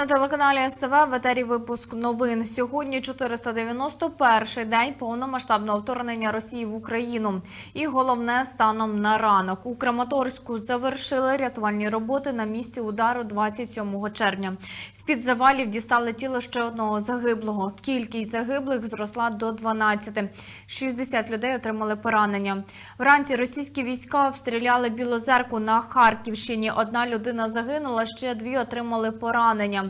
На телеканалі СТВ. В етері випуск новин. Сьогодні 491-й день повномасштабного вторгнення Росії в Україну. І головне станом на ранок. У Краматорську завершили рятувальні роботи на місці удару 27 червня. З-під завалів дістали тіло ще одного загиблого. Кількість загиблих зросла до 12. 60 людей отримали поранення. Вранці російські війська обстріляли Білозерку на Харківщині. Одна людина загинула, ще дві отримали поранення.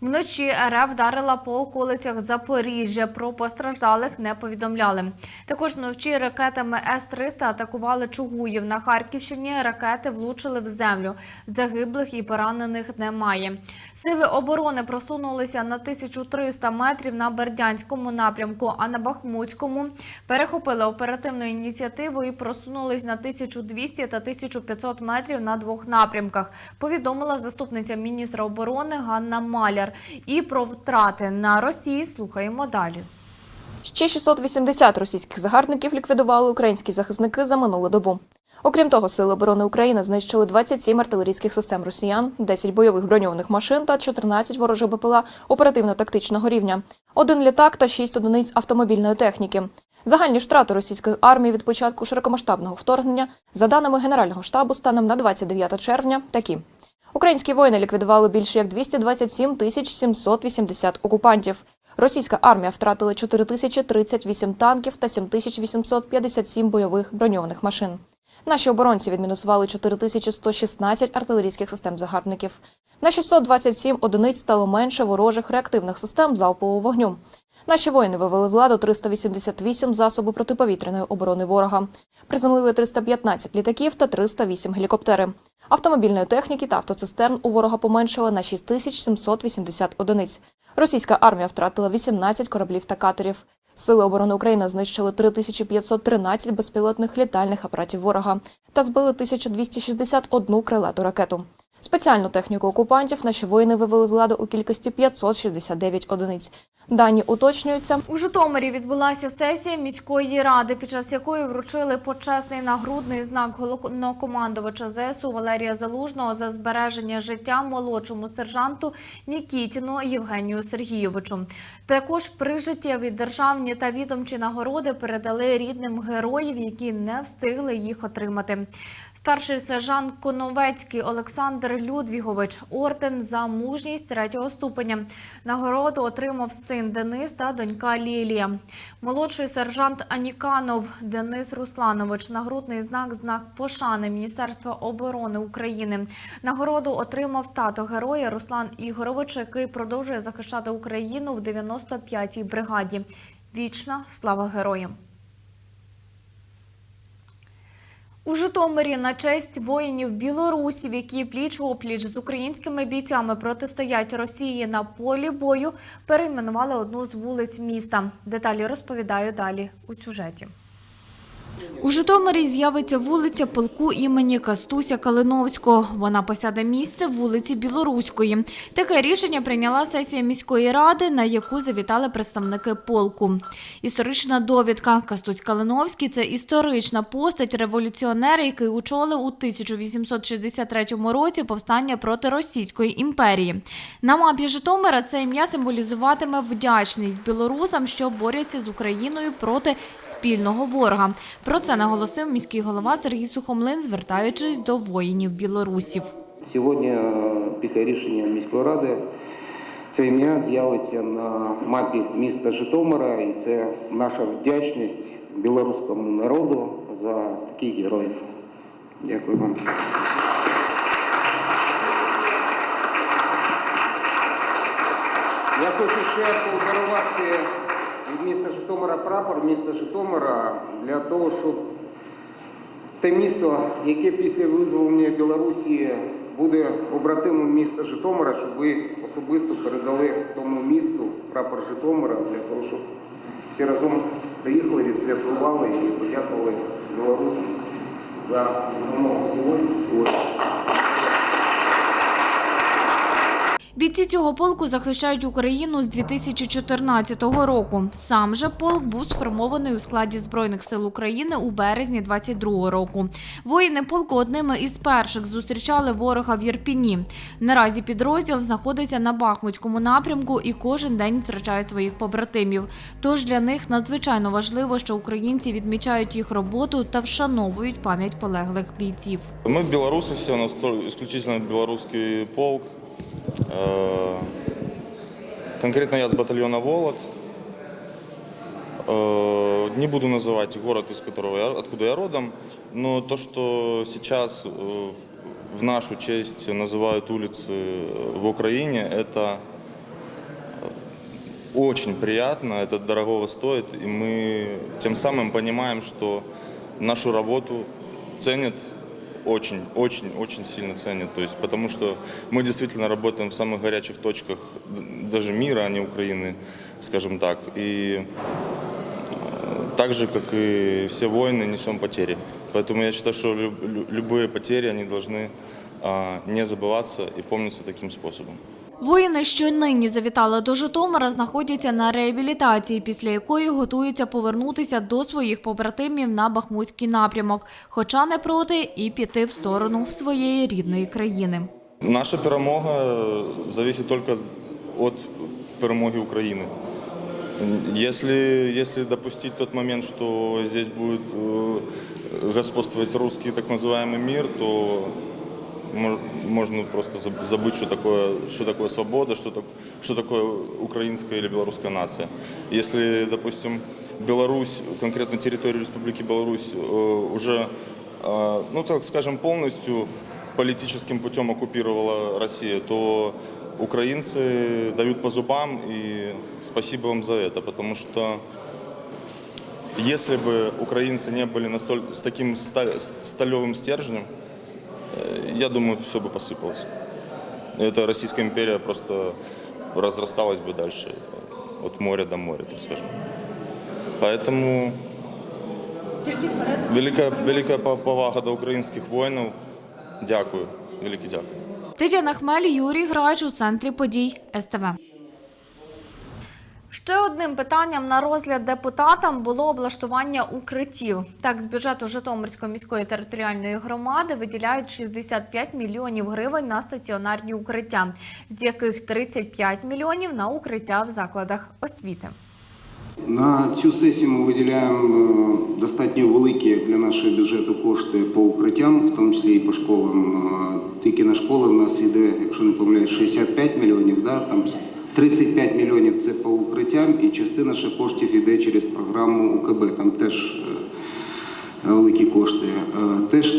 Вночі РФ вдарила по околицях Запоріжжя. Про постраждалих не повідомляли. Також вночі ракетами С-300 атакували Чугуїв. На Харківщині ракети влучили в землю. Загиблих і поранених немає. Сили оборони просунулися на 1300 метрів на Бердянському напрямку, а на Бахмутському перехопили оперативну ініціативу і просунулись на 1200 та 1500 метрів на двох напрямках. Повідомила заступниця міністра оборони Ганна Маляр. І про втрати на Росії слухаємо далі. Ще 680 російських загарбників ліквідували українські захисники за минулу добу. Окрім того, Сили оборони України знищили 27 артилерійських систем росіян, 10 бойових броньованих машин та 14 ворожих БПЛА оперативно-тактичного рівня, один літак та 6 одиниць автомобільної техніки. Загальні втрати російської армії від початку широкомасштабного вторгнення, за даними Генерального штабу, станом на 29 червня, такі. Українські воїни ліквідували більше як 227 тисяч 780 окупантів. Російська армія втратила 4038 танків та 7857 бойових броньованих машин. Наші оборонці відмінусували 4116 артилерійських систем загарбників. На 627 одиниць стало менше ворожих реактивних систем залпового вогню. Наші воїни вивели з ладу 388 засобів протиповітряної оборони ворога. Приземлили 315 літаків та 308 гелікоптери. Автомобільної техніки та автоцистерн у ворога поменшало на 6780 одиниць. Російська армія втратила 18 кораблів та катерів. Сили оборони України знищили 3513 безпілотних літальних апаратів ворога та збили 1261 крилату ракету. Спеціальну техніку окупантів наші воїни вивели з ладу у кількості 569 одиниць. Дані уточнюються. У Житомирі відбулася сесія міської ради, під час якої вручили почесний нагрудний знак головнокомандувача ЗСУ Валерія Залужного за збереження життя молодшому сержанту Нікітіну Євгенію Сергійовичу. Також прижиттєві державні та відомчі нагороди передали рідним героїв, які не встигли їх отримати. Старший сержант Коновецький Олександр Людвігович орден за мужність третього ступеня. Нагороду отримав син Денис та донька Лілія. Молодший сержант Аніканов Денис Русланович. Нагрудний знак знак пошани Міністерства оборони України. Нагороду отримав тато героя Руслан Ігорович, який продовжує захищати Україну в 95-й бригаді. Вічна слава героям! У Житомирі на честь воїнів білорусів, які пліч опліч з українськими бійцями протистоять Росії на полі бою, перейменували одну з вулиць міста. Деталі розповідаю далі у сюжеті. У Житомирі з'явиться вулиця полку імені Кастуся Калиновського. Вона посяде місце вулиці Білоруської. Таке рішення прийняла сесія міської ради, на яку завітали представники полку. Історична довідка. Кастусь Калиновський – це історична постать революціонера, який очолив у 1863 році повстання проти Російської імперії. На мапі Житомира це ім'я символізуватиме вдячність білорусам, що борються з Україною проти спільного ворога. Про це наголосив міський голова Сергій Сухомлин, звертаючись до воїнів білорусів. Сьогодні, е, після рішення міської ради, це ім'я з'явиться на мапі міста Житомира, і це наша вдячність білоруському народу за таких героїв. Дякую вам. Я хочу ще подарувати від міста Житомира прапор міста Житомира для того, щоб те місто, яке після визволення Білорусі буде побратимом міста Житомира, щоб ви особисто передали тому місту прапор Житомира для того, щоб всі разом приїхали, відсвяткували і подякували білорусам за допомогу сьогодні. Бійці цього полку захищають Україну з 2014 року. Сам же полк був сформований у складі Збройних сил України у березні 22 року. Воїни полку одними із перших зустрічали ворога в Єрпіні. Наразі підрозділ знаходиться на Бахмутському напрямку і кожен день втрачають своїх побратимів. Тож для них надзвичайно важливо, що українці відмічають їх роботу та вшановують пам'ять полеглих бійців. Мы белорусы все, у нас исключительно белорусский полк. Э, Конкретно я с батальона «Волод». Э, Не буду называть город, из которого я, откуда я родом, но то, что сейчас э, в нашу честь называют улицы в Украине, это очень приятно, это дорогого стоит, и мы тем самым понимаем, что нашу работу ценят очень, очень, очень сильно ценят. То есть, потому что мы действительно работаем в самых горячих точках д- даже мира, а не Украины, скажем так. И э, так же, как и все воины, несем потери. Поэтому я считаю, что лю- лю- любые потери, они должны а, не забываться и помниться таким способом. Воїни, що нині завітали до Житомира, знаходяться на реабілітації, після якої готуються повернутися до своїх побратимів на Бахмутський напрямок, хоча не проти і піти в сторону своєї рідної країни. Наша перемога э, зависит только от перемоги Украины. Если, если допустить тот момент, что здесь будет э, господствовать русский так называемый мир, то мо- можно просто заб- забыть, что такое, что такое свобода, что, так- что такое украинская или белорусская нация. Если, допустим, Беларусь, конкретно территорию Республики Беларусь, э, уже, э, ну так скажем, полностью политическим путем оккупировала Россия, то украинцы дают по зубам, и спасибо вам за это, потому что если бы украинцы не были настолько, с таким ста- с- сталевым стержнем, э, я думаю, все бы посыпалось. Эта Российская империя просто разрасталась бы дальше, э, от моря до моря, так скажем. Поэтому великая, великая по- повага до українських воїнів. Дякую, велике дякую. Тетяна Хмель, Юрій Грач у центрі подій СТВ. Ще одним питанням на розгляд депутатам було облаштування укриттів. Так, з бюджету Житомирської міської територіальної громади виділяють 65 мільйонів гривень на стаціонарні укриття, з яких 35 мільйонів на укриття в закладах освіти. На цю сесію ми виділяємо е, достатньо великі для нашого бюджету кошти по укриттям, в тому числі і по школам. Е, Тільки на школи в нас йде, якщо не помиляюсь, 65 мільйонів, да? там 35 мільйонів це по укриттям, і частина ще коштів йде через програму УКБ. Там теж е, великі кошти. Е, Теж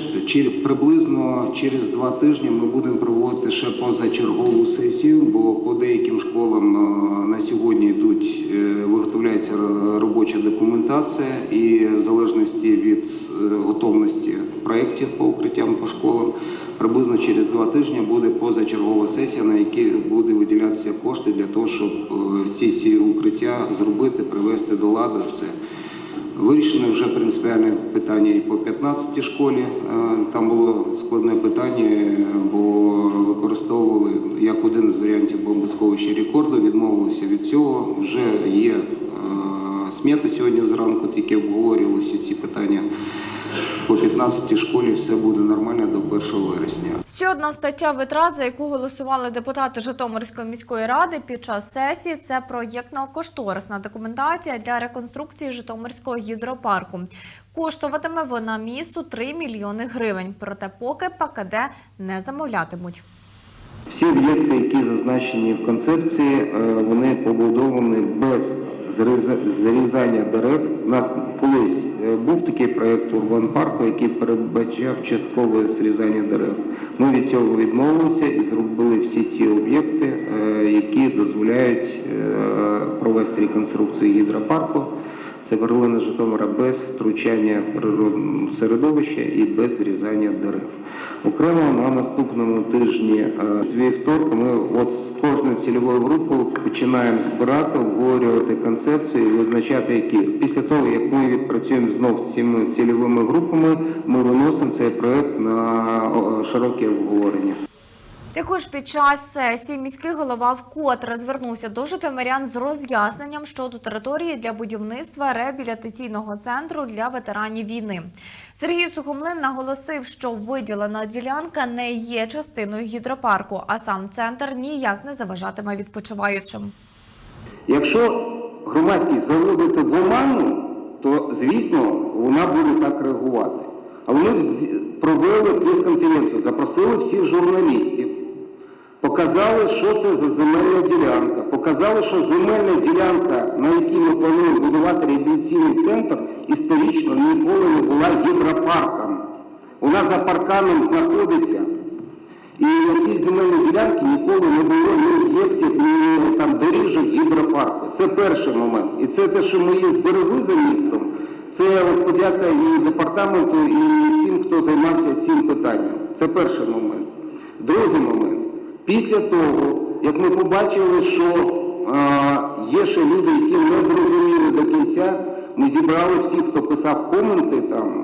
приблизно через два тижні ми будемо проводити ще позачергову сесію, бо по деяким школам е, на сьогодні йдуть, е, виготовляється робоча документація, і в залежності від е, готовності проєктів по укриттям позачергова сесія, на якій буде виділятися кошти для того, щоб е, ці всі укриття зробити, привести до ладу все. Вирішено вже принципіальне питання і по 15 школі. Е, Там було складне питання, бо використовували як один з варіантів бомбосховища рекорду, відмовилися від цього. Вже є е, сміти сьогодні зранку, тільки обговорювали всі ці питання. По 15 школі все буде нормально до 1 вересня. Ще одна стаття витрат, за яку голосували депутати Житомирської міської ради під час сесії, це проєктно-кошторисна документація для реконструкції Житомирського гідропарку. Коштуватиме вона місту 3 мільйони гривень. Проте поки ПКД не замовлятимуть. Всі об'єкти, які зазначені в концепції, е, вони побудовані без зрізання дерев. У нас колись е, був такий проєкт Урбан парку, який передбачав часткове зрізання дерев. Ми від цього відмовилися і зробили всі ті об'єкти, е, які дозволяють е, провести реконструкцію гідропарку. Це перлина Житомира без втручання в природне середовище і без зрізання дерев. Окремо на наступному тижні е, з вівторка ми от з кожною цільовою групою починаємо збирати, обговорювати концепцію і визначати які. Після того, як ми відпрацюємо знов з цими цільовими групами, ми виносимо цей проект на широке обговорення. Також під час сесії міський голова вкотре звернувся до житомирян з роз'ясненням щодо території для будівництва реабілітаційного центру для ветеранів війни. Сергій Сухомлин наголосив, що виділена ділянка не є частиною гідропарку, а сам центр ніяк не заважатиме відпочиваючим. Якщо громадськість заводити в оману, то звісно вона буде так реагувати. Але ми провели прес-конференцію, запросили всіх журналістів, показали, що це за земельна ділянка, показали, що земельна ділянка, на якій ми плануємо будувати реабілітаційний центр, історично ніколи не була гідропарком. Вона за парканом знаходиться. І на цій земельній ділянці ніколи не було ні об'єктів, ні там доріжок гідропарку. Це перший момент. І це те, що ми її зберегли за містом. Це подяка і департаменту, і всім, хто займався цим питанням. Це перший момент. Другий момент. Після того, як ми побачили, що є ще люди, які не зрозуміли до кінця, ми зібрали всіх, хто писав коменти там,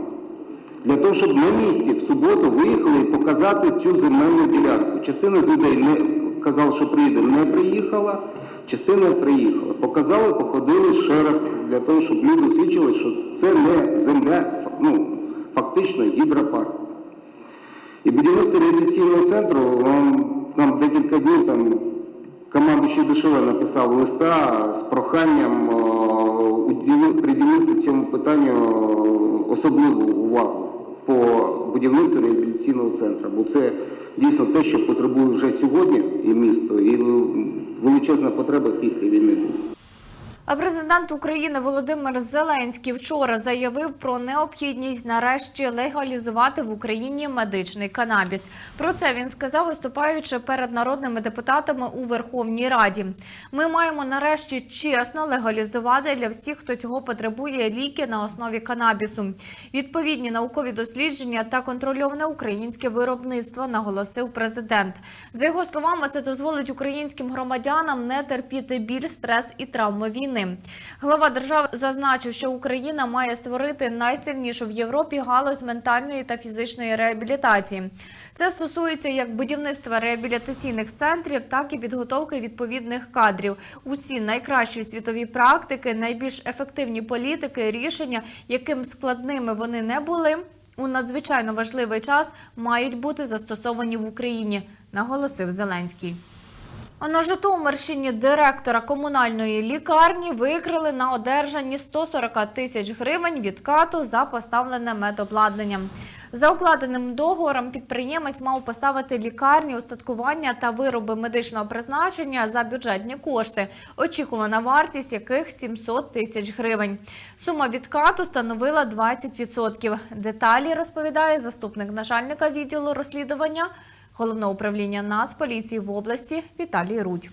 для того, щоб на місці в суботу виїхали і показати цю земельну ділянку. Частина з людей не казала, що приїде, не приїхала, частина приїхала. Показали, походили ще раз для того, щоб люди свідчили, що це не земля, ну, фактично гідропарк. І будівництво реабілітаційного центру вам, нам декілька днів там командуючий ДШВ написав листа з проханням е, приділити цьому питанню е, особливу увагу по будівництву реабілітаційного центру. Бо це дійсно те, що потребує вже сьогодні і місто, і величезна потреба після війни буде. А президент України Володимир Зеленський вчора заявив про необхідність нарешті легалізувати в Україні медичний канабіс. Про це він сказав, виступаючи перед народними депутатами у Верховній Раді. Ми маємо нарешті чесно легалізувати для всіх, хто цього потребує ліки на основі канабісу. Відповідні наукові дослідження та контрольоване українське виробництво, наголосив президент. За його словами, це дозволить українським громадянам не терпіти біль, стрес і травми війни. Глава держави зазначив, що Україна має створити найсильнішу в Європі галузь ментальної та фізичної реабілітації. Це стосується як будівництва реабілітаційних центрів, так і підготовки відповідних кадрів. Усі найкращі світові практики, найбільш ефективні політики, рішення, яким складними вони не були. У надзвичайно важливий час мають бути застосовані в Україні, наголосив Зеленський. А на Житомирщині директора комунальної лікарні викрили на одержанні 140 тисяч гривень відкату за поставлене медобладнання. За укладеним договором підприємець мав поставити лікарні, устаткування та вироби медичного призначення за бюджетні кошти, очікувана вартість яких 700 тисяч гривень. Сума відкату становила 20%. Деталі розповідає заступник начальника відділу розслідування Головного управління Нацполіції в області Віталій Рудь.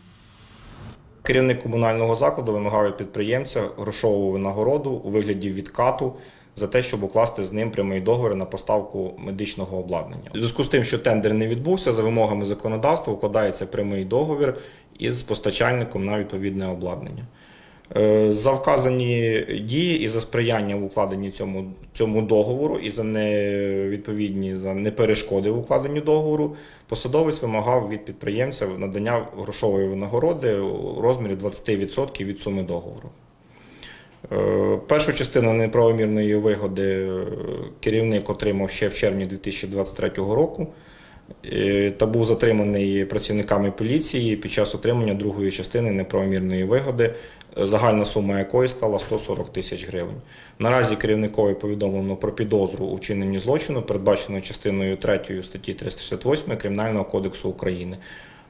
Керівник комунального закладу вимагав від підприємця грошову винагороду у вигляді відкату за те, щоб укласти з ним прямий договір на поставку медичного обладнання. У зв'язку з тим, що тендер не відбувся, за вимогами законодавства укладається прямий договір із постачальником на відповідне обладнання. Е, За вказані дії і за сприяння в укладенні цьому, цьому договору і за невідповідні за неперешкоди в укладенні договору, посадовець вимагав від підприємця надання грошової винагороди у розмірі 20% від суми договору. Е, Першу частину неправомірної вигоди е, керівник отримав ще в червні 2023 року та був затриманий працівниками поліції під час отримання другої частини неправомірної вигоди, е, загальна сума якої склала 140 тисяч гривень. Наразі керівникові повідомлено про підозру у вчиненні злочину, передбаченого частиною 3 статті 368 Кримінального кодексу України.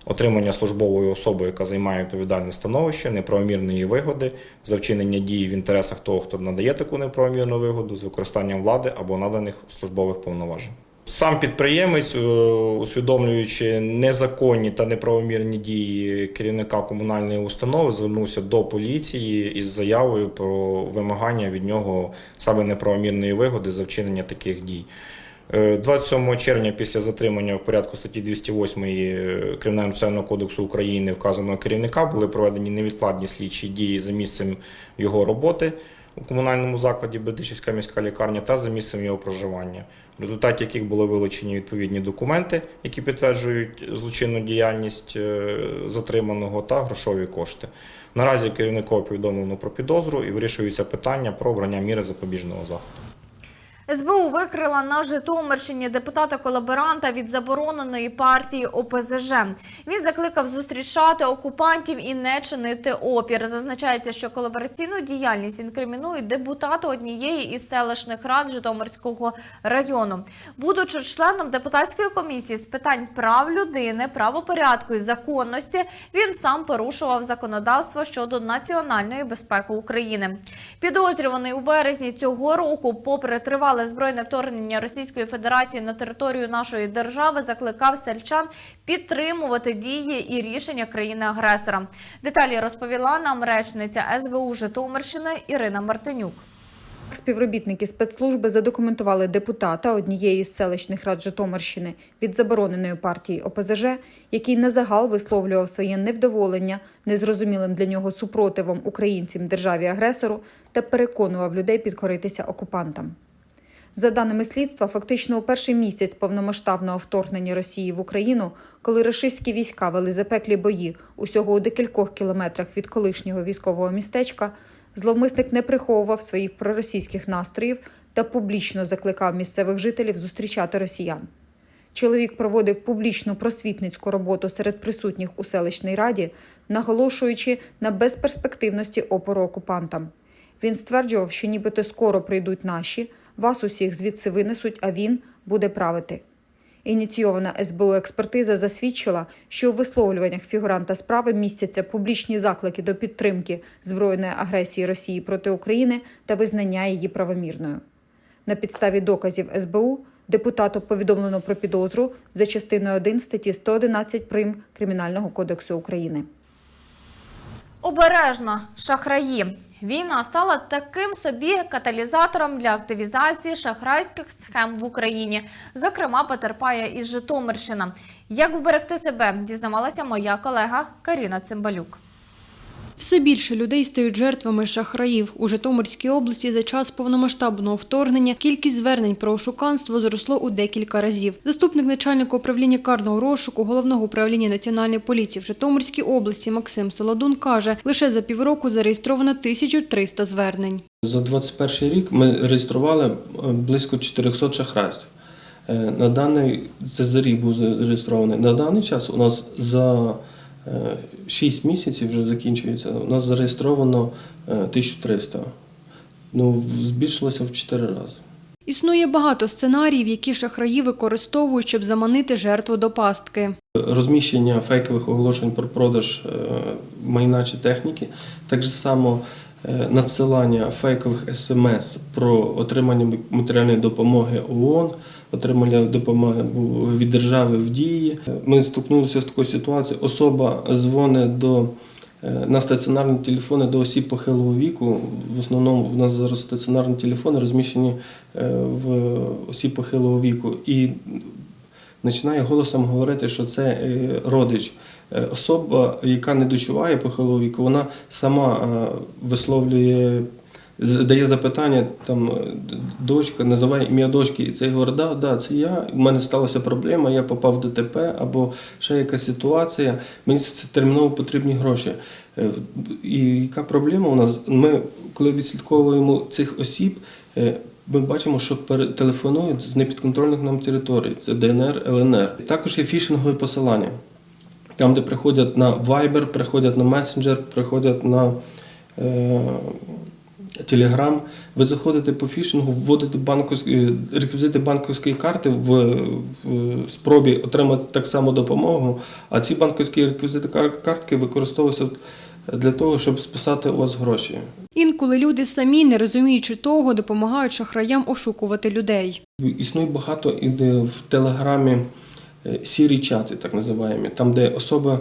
Отримання службовою особою, яка займає відповідальне становище, неправомірної вигоди за вчинення дій в інтересах того, хто надає таку неправомірну вигоду з використанням влади або наданих службових повноважень. Сам підприємець, е, усвідомлюючи незаконні та неправомірні дії керівника комунальної установи, звернувся до поліції із заявою про вимагання від нього саме неправомірної вигоди за вчинення таких дій. Е, 27 червня після затримання в порядку статті 208 е, Кримінального процесуального кодексу України вказаного керівника були проведені невідкладні слідчі дії за місцем його роботи. У комунальному закладі Бердичівська міська лікарня та за місцем його проживання, в результаті яких були вилучені відповідні документи, які підтверджують злочинну діяльність е, затриманого та грошові кошти. Наразі керівникові повідомлено про підозру і вирішується питання про обрання міри запобіжного заходу. СБУ викрила на Житомирщині депутата-колаборанта від забороненої партії ОПЗЖ. Він закликав зустрічати окупантів і не чинити опір. Зазначається, що колабораційну діяльність інкримінують депутати однієї із селищних рад Житомирського району. Будучи членом депутатської комісії з питань прав людини, правопорядку і законності, він сам порушував законодавство щодо національної безпеки України. Підозрюваний у березні цього року, попри тривале збройне вторгнення Російської Федерації на територію нашої держави, закликав сельчан підтримувати дії і рішення країни-агресора. Деталі розповіла нам речниця СБУ Житомирщини Ірина Мартинюк. Співробітники спецслужби задокументували депутата однієї з селищних рад Житомирщини від забороненої партії ОПЗЖ, який на загал висловлював своє невдоволення незрозумілим для нього супротивом українцям державі-агресору та переконував людей підкоритися окупантам. За даними слідства, фактично у перший місяць повномасштабного вторгнення Росії в Україну, коли рашистські війська вели запеклі бої усього у декількох кілометрах від колишнього військового містечка, зловмисник не приховував своїх проросійських настроїв та публічно закликав місцевих жителів зустрічати росіян. Чоловік проводив публічну просвітницьку роботу серед присутніх у селищній раді, наголошуючи на безперспективності опору окупантам. Він стверджував, що нібито скоро прийдуть наші, вас усіх звідси винесуть, а він буде правити. Ініційована СБУ експертиза засвідчила, що у висловлюваннях фігуранта справи містяться публічні заклики до підтримки збройної агресії Росії проти України та визнання її правомірною. На підставі доказів СБУ депутату повідомлено про підозру за частиною 1 статті 111 прим Кримінального кодексу України. Обережно шахраї. Війна стала таким собі каталізатором для активізації шахрайських схем в Україні. Зокрема, потерпає із Житомирщина. Як вберегти себе, дізнавалася моя колега Каріна Цимбалюк. Все більше людей стають жертвами шахраїв. У Житомирській області за час повномасштабного вторгнення кількість звернень про ошуканство зросло у декілька разів. Заступник начальника управління карного розшуку головного управління національної поліції в Житомирській області Максим Солодун каже, лише за півроку зареєстровано 1300 звернень. За 21 рік ми реєстрували е, близько 400 шахрайств. Е, На даний це за рік був зареєстрований. На даний час у нас за 6 місяців вже закінчується. У нас зареєстровано е, 1300. Ну, збільшилося в 4 рази. Існує багато сценаріїв, які шахраї використовують, щоб заманити жертву до пастки. Розміщення фейкових оголошень про продаж е, майна чи техніки, так само е, надсилання фейкових смс про отримання матеріальної допомоги ООН, отримання допомоги від держави в дії. Ми стикнулися з такою ситуацією. Особа дзвонить до е, на стаціонарні телефони до осіб похилого віку. В основному в нас зараз стаціонарні телефони розміщені е, в осіб похилого віку. І починає голосом говорити, що це е, родич. Особа, яка не дочуває похилого віку, вона сама висловлює, задає запитання, там е, дочка, називає ім'я дочки, і цей говорить, да, да, це я, у мене сталася проблема, я попав в ДТП або ще якась ситуація, мені це терміново потрібні гроші. Е, І яка проблема у нас? Ми, коли відслідковуємо цих осіб, е, ми бачимо, що телефонують з непідконтрольних нам територій. Це ДНР, ЛНР. Також є фішингові посилання. Там, де приходять на Viber, приходять на Messenger, приходять на Telegram. Ви заходите по фішингу, вводите банковські, е, реквізити банківської карти в, в спробі отримати так само допомогу, а ці банківські реквізити картки використовуються для того, щоб списати у вас гроші. Інколи люди самі, не розуміючи того, допомагають шахраям ошукувати людей. Існує багато іде в Телеграмі е, сірі чати, так називаємо, там, де особи не-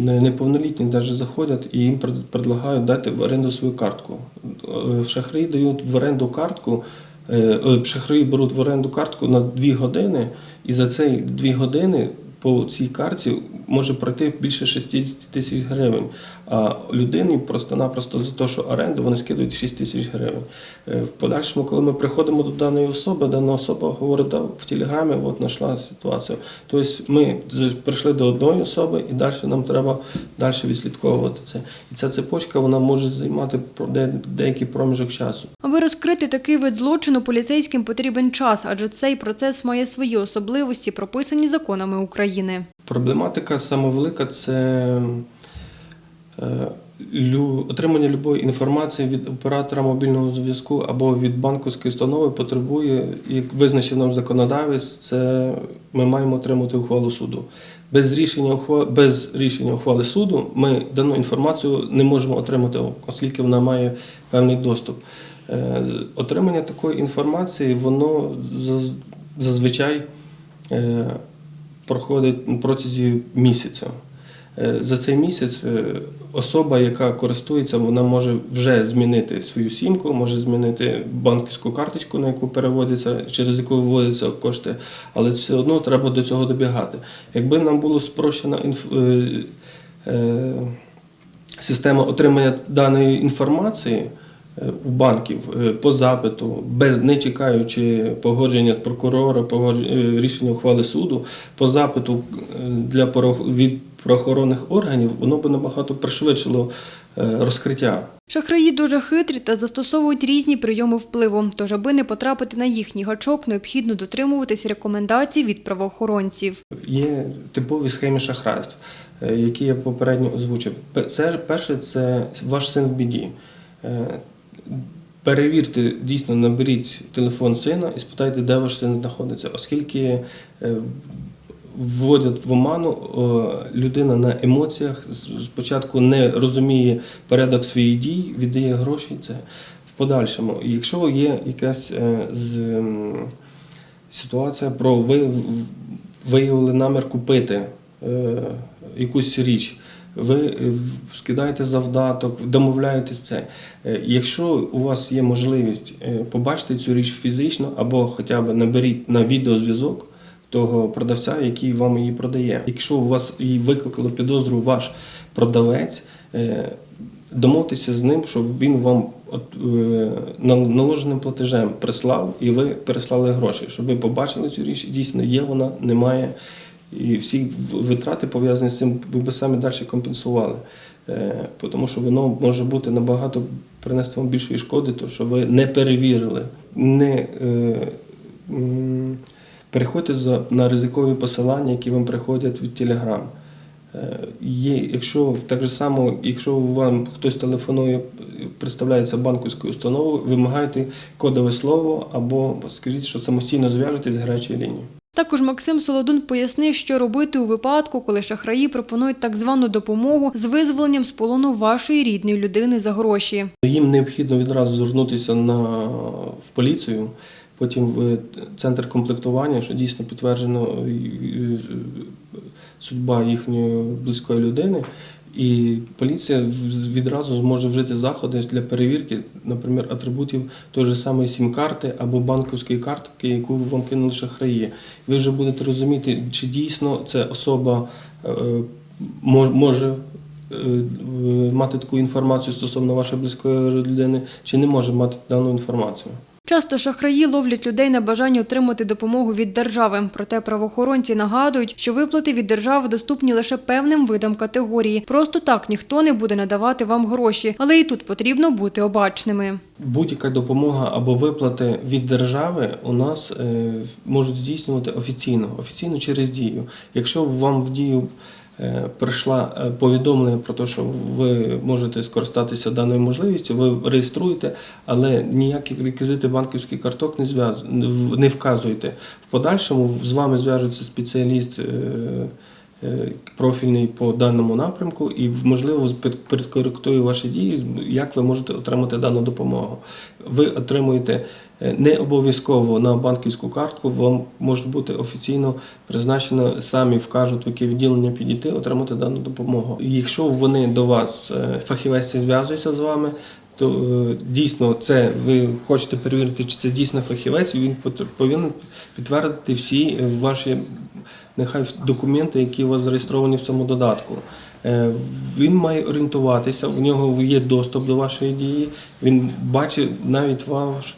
неповнолітні навіть заходять і їм предлагають дати в оренду свою картку. Шахри Шахраї дають в оренду картку, е, е, шахраї беруть в оренду картку на 2 години, і за ці 2 години по цій карті може пройти більше 60 тисяч гривень. А людині просто-напросто за те, що оренду вони скидують 6 тисяч гривень. Е, В подальшому, коли ми приходимо до даної особи, дана особа говорить, да, в телеграмі от знайшла ситуацію. Тобто ми прийшли до одної особи і далі нам треба далі відслідковувати це. І ця цепочка вона може займати деякий проміжок часу. Аби розкрити такий вид злочину, поліцейським потрібен час, адже цей процес має свої особливості, прописані законами України. Проблематика саме велика це отримання любої інформації від оператора мобільного зв'язку або від банківської установи потребує, як визначив нам законодавець, це ми маємо отримати ухвалу суду. Без рішення, без рішення ухвали суду ми дану інформацію не можемо отримати, оскільки вона має певний доступ. Е, Отримання такої інформації, воно зазвичай е, проходить протязі місяця. Е, За цей місяць е, особа, яка користується, вона може вже змінити свою сімку, може змінити банківську карточку, на яку переводиться, через яку виводяться кошти, але все одно треба до цього добігати. Якби нам було спрощена інф... е, система отримання даної інформації у банків по запиту, без не чекаючи погодження прокурора, погодж- е, рішення ухвали суду, по запиту для від правоохоронних органів, воно би набагато пришвидшило е, розкриття. Шахраї дуже хитрі та застосовують різні прийоми впливу. Тож, аби не потрапити на їхній гачок, необхідно дотримуватись рекомендацій від правоохоронців. Є типові схеми шахрайств, е, які я попередньо озвучив. Це перше, це ваш син в біді. Е, Перевірте, дійсно, наберіть телефон сина і спитайте, де ваш син знаходиться, оскільки вводять в оману, е, людина на емоціях спочатку не розуміє порядок своїх дій, віддає гроші. Це в подальшому. Якщо є якась е, ситуація про ви виявили намір купити е, якусь річ. Ви скидаєте завдаток, домовляєтесь це. Якщо у вас є можливість побачити цю річ фізично або хоча б наберіть на відеозв'язок того продавця, який вам її продає. Якщо у вас її викликало підозру ваш продавець, е, домовтеся з ним, щоб він вам е, наложеним платежем прислав і ви переслали гроші, щоб ви побачили цю річ, дійсно є вона, немає. І всі витрати пов'язані з цим, ви би самі далі компенсували. Е, Тому що воно може бути набагато принести вам більшої шкоди, то що ви не перевірили, не переходьте на ризикові посилання, які вам приходять від Telegram. Е, Є, якщо так же само, якщо вам хтось телефонує, представляється банківською установою, вимагайте кодове слово або скажіть, що самостійно зв'яжетесь з гарячою лінією. Також Максим Солодун пояснив, що робити у випадку, коли шахраї пропонують так звану допомогу з визволенням з полону вашої рідної людини за гроші. Їм необхідно відразу звернутися на, в поліцію, потім в центр комплектування, що дійсно підтверджено е, е, судьба їхньої близької людини. І поліція відразу зможе вжити заходи для перевірки, наприклад, атрибутів тої ж самої сім-карти або банківської картки, яку вам кинули шахраї. Ви вже будете розуміти, чи дійсно ця особа е, може е, мати таку інформацію стосовно вашої близької людини, чи не може мати дану інформацію. Часто шахраї ловлять людей на бажання отримати допомогу від держави. Проте правоохоронці нагадують, що виплати від держави доступні лише певним видам категорії. Просто так ніхто не буде надавати вам гроші, але і тут потрібно бути обачними. Будь-яка допомога або виплати від держави у нас е, можуть здійснювати офіційно, офіційно через дію. Якщо вам в дію е, прийшла е, повідомлення про те, що ви можете скористатися даною можливістю, ви реєструєте, але ніякі реквізити банківських карток не зв'яз... не вказуєте. В подальшому з вами зв'яжеться спеціаліст. е, Профільний по даному напрямку і можливо під- підкоректує ваші дії, як ви можете отримати дану допомогу. Ви отримуєте не обов'язково на банківську картку, вам може бути офіційно призначено, самі вкажуть, в яке відділення підійти, отримати дану допомогу. Якщо вони до вас, е, фахівець зв'язується з вами, то е, дійсно це ви хочете перевірити, чи це дійсно фахівець, і він повинен підтвердити всі е, ваші нехай документи, які у вас зареєстровані в цьому додатку. Е, Він має орієнтуватися, в нього є доступ до вашої дії, він бачить навіть ваш е,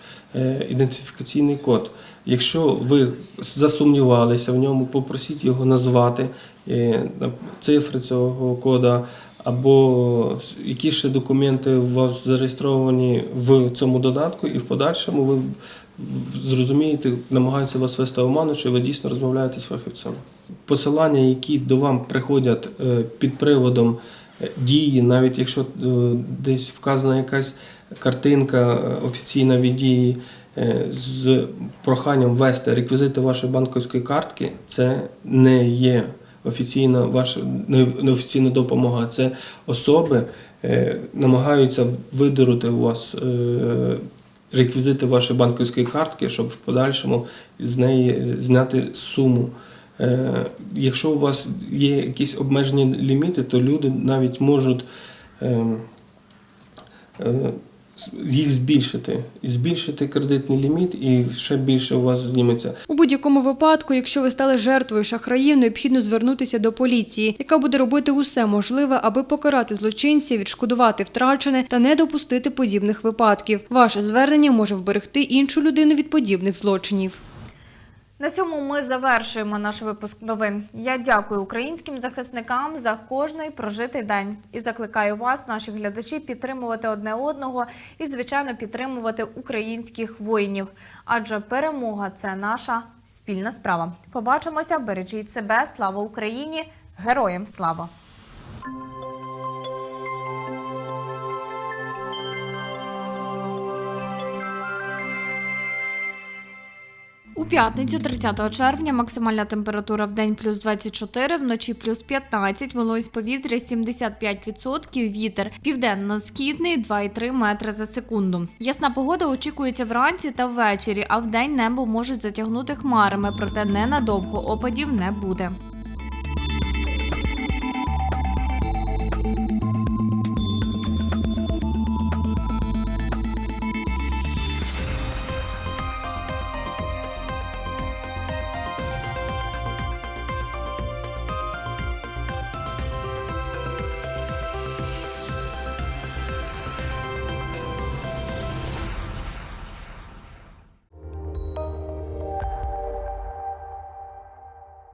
ідентифікаційний код. Якщо ви засумнівалися в ньому, попросіть його назвати е, цифри цього кода, або які ще документи у вас зареєстровані в цьому додатку, і в подальшому ви зрозумієте, намагаються вас вести оману, чи ви дійсно розмовляєте з фахівцем. Посилання, які до вам приходять е, під приводом е, дії, навіть якщо е, десь вказана якась картинка е, офіційна від дії е, з проханням ввести реквізити вашої банківської картки, це не є офіційна ваша неофіційна допомога. Це особи е, намагаються видурити у вас реквізити вашої банківської картки, щоб в подальшому з неї зняти суму. Якщо у вас є якісь обмежені ліміти, то люди навіть можуть ем, їх збільшити, збільшити кредитний ліміт і ще більше у вас зніметься. У будь-якому випадку, якщо ви стали жертвою шахраїв, необхідно звернутися до поліції, яка буде робити усе можливе, аби покарати злочинців, відшкодувати втрачене та не допустити подібних випадків. Ваше звернення може вберегти іншу людину від подібних злочинів. На цьому ми завершуємо наш випуск новин. Я дякую українським захисникам за кожний прожитий день і закликаю вас, наші глядачі, підтримувати одне одного і, звичайно, підтримувати українських воїнів. Адже перемога це наша спільна справа. Побачимося, бережіть себе, слава Україні, героям слава! У п'ятницю, 30 червня, максимальна температура в день плюс 24, вночі плюс 15, вологість повітря 75%, вітер південно-східний 2,3 метри за секунду. Ясна погода очікується вранці та ввечері, а в день небо можуть затягнути хмарами, проте ненадовго опадів не буде.